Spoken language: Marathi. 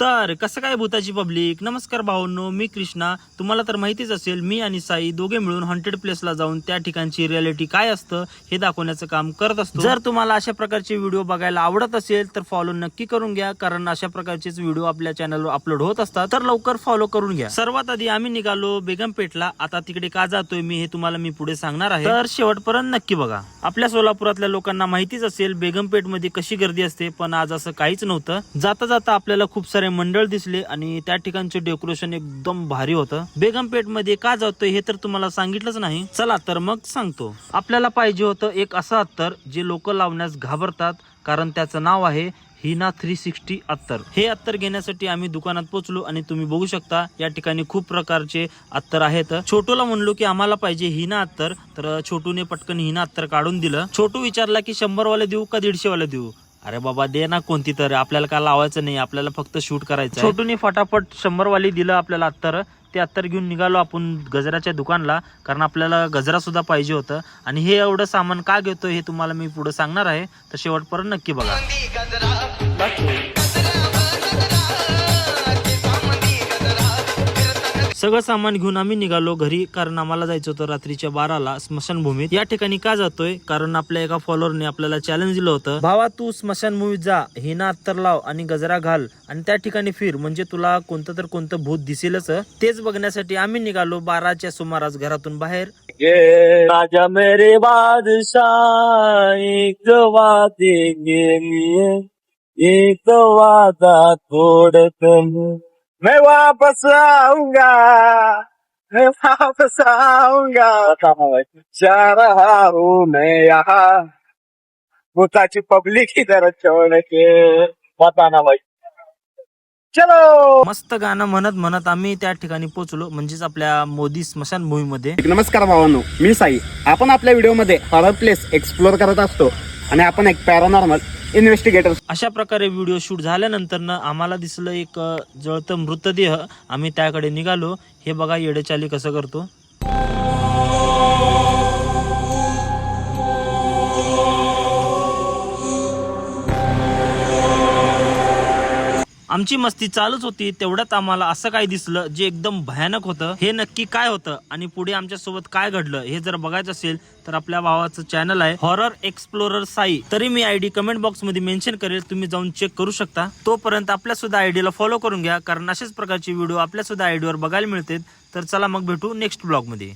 तर कसं काय भूताची पब्लिक? नमस्कार भाऊंनो मी कृष्णा. तुम्हाला तर माहितीच असेल मी आणि साई दोघे मिळून हॉन्टेड प्लेसला जाऊन त्या ठिकाणची रियालिटी काय असतं हे दाखवण्याचं काम करत असतो. जर तुम्हाला अशा प्रकारचे व्हिडिओ बघायला आवडत असेल तर फॉलो नक्की करून घ्या कारण अशा प्रकारचेच व्हिडिओ आपल्या चॅनलवर अपलोड होत असतात. तर लवकर फॉलो करून घ्या. सर्वात आधी आम्ही निघालो बेगमपेठला. आता तिकडे का जातोय मी हे तुम्हाला मी पुढे सांगणार आहे. तर शेवटपर्यंत नक्की बघा. आपल्या सोलापुरातल्या लोकांना माहितीच असेल बेगमपेठमध्ये कशी गर्दी असते पण आज असं काहीच नव्हतं. जाता जाता आपल्याला खूप सारे मंडळ दिसले आणि त्या ठिकाणचे डेकोरेशन एकदम भारी होतं. बेगमपेठमध्ये का जातो हे तर तुम्हाला सांगितलंच नाही. चला तर मग सांगतो. आपल्याला पाहिजे होतं एक असं अत्तर जे लोक लावण्यास घाबरतात कारण त्याचं नाव आहे हिना थ्री सिक्स्टी अत्तर. हे अत्तर घेण्यासाठी आम्ही दुकानात पोहोचलो आणि तुम्ही बघू शकता या ठिकाणी खूप प्रकारचे अत्तर आहेत. छोटूला म्हणलो की आम्हाला पाहिजे हिना अत्तर तर छोटूने पटकन हिना अत्तर काढून दिलं. छोटू विचारला की शंभर वाले देऊ का दीडशे वाले देऊ? अरे बाबा दे ना कोणती तर. आपल्याला काय लावायचं नाही. आपल्याला फक्त शूट करायचं. छोटूने फटाफट शंभर वाली दिलं आपल्याला अत्तर. ते अत्तर घेऊन निघालो आपण गजराच्या दुकानला कारण आपल्याला गजरा सुद्धा पाहिजे होतं. आणि हे एवढं सामान का घेतो हे तुम्हाला मी पुढे सांगणार आहे. तर शेवटपर्यंत नक्की बघा. सगळं सामान घेऊन आम्ही निघालो. घरी कारण आम्हाला जायचं होतं रात्रीच्या बाराला स्मशानभूमीत. या ठिकाणी का जातोय? कारण आपल्या एका फॉलोअरने आपल्याला चॅलेंज दिलं होतं. भावा तू स्मशानभूमीत जा. हिना अत्तर लाव आणि गजरा घाल आणि त्या ठिकाणी फिर. म्हणजे तुला कोणतं तर कोणतं भूत दिसेलच. तेच बघण्यासाठी आम्ही निघालो बाराच्या सुमारास घरातून बाहेर. राजा मेरे बादशाह एक वादा थोडं मैं वापस आऊंगा मैं वापस आऊंगा। जा रहा हूँ मैं यहाँ। भूताची पब्लिक इधर छोड़ के। बताना भाई। चलो। मस्त गाणं म्हणत म्हणत आम्ही त्या ठिकाणी पोहोचलो म्हणजेच आपल्या मोदी स्मशानभूमीमध्ये. नमस्कार भावांनो मी साई. आपण आपल्या व्हिडिओमध्ये हॉरर प्लेस एक्सप्लोर करत असतो. आणि आपण एक पॅरानॉर्मल इन्व्हेस्टिगेटर अशा प्रकारे व्हिडिओ शूट झाल्यानंतर ना आम्हाला दिसलं एक जळतं मृतदेह. आम्ही त्याकडे निघालो. हे बघा येडेचाली कसं करतो. आमची मस्ती चालूच होती तेवढ्यात आम्हाला असं काय दिसलं जे एकदम भयानक होतं. हे नक्की काय होतं आणि पुढे आमच्यासोबत काय घडलं हे जर बघायचं असेल तर आपल्या भावाचं चॅनल आहे हॉरर एक्सप्लोरर साई. तरी मी आयडी कमेंट बॉक्समध्ये मेन्शन करेल तुम्ही जाऊन चेक करू शकता. तोपर्यंत आपल्या सुद्धा आयडीला फॉलो करून घ्या कारण अशाच प्रकारचे व्हिडिओ आपल्या सुद्धा आयडीवर बघायला मिळतात. तर चला मग भेटू नेक्स्ट ब्लॉगमध्ये.